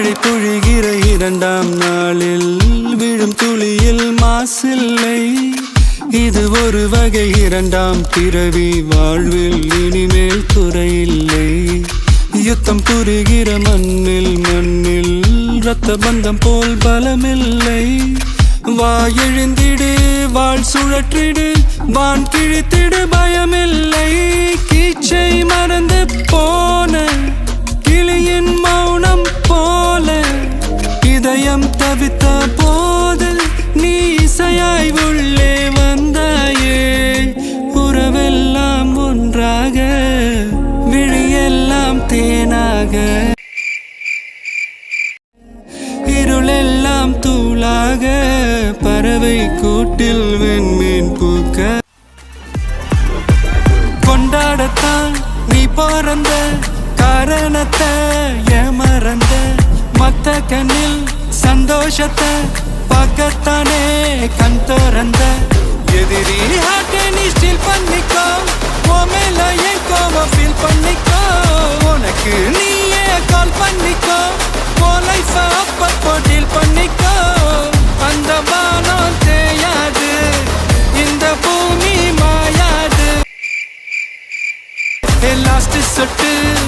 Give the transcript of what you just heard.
மழை பொழிகிற இரண்டாம் நாளில் விழும் துளியில் மாசில்லை. இது ஒரு வகை இரண்டாம் பிறவி வாழ்வில் இனிமேல் துறையில்லை. யுத்தம் புரிகிற மண்ணில் மண்ணில் ரத்த பந்தம் போல் பலமில்லை. வா எழுந்திடு வாழ் சுழற்றிடு வான் கிழித்திடு பயமில்லை. தேனாக இருளெல்லாம் தூளாக பறவை கூட்டில் வெண்மீன் பூக்க. கொண்டாடத்தான் நீ பிறந்த காரணத்தை ஏமறந்த. மத்த கண்ணில் சந்தோஷத்தை பார்க்கத்தானே கண் திறந்த. எதிரி சொட்டு.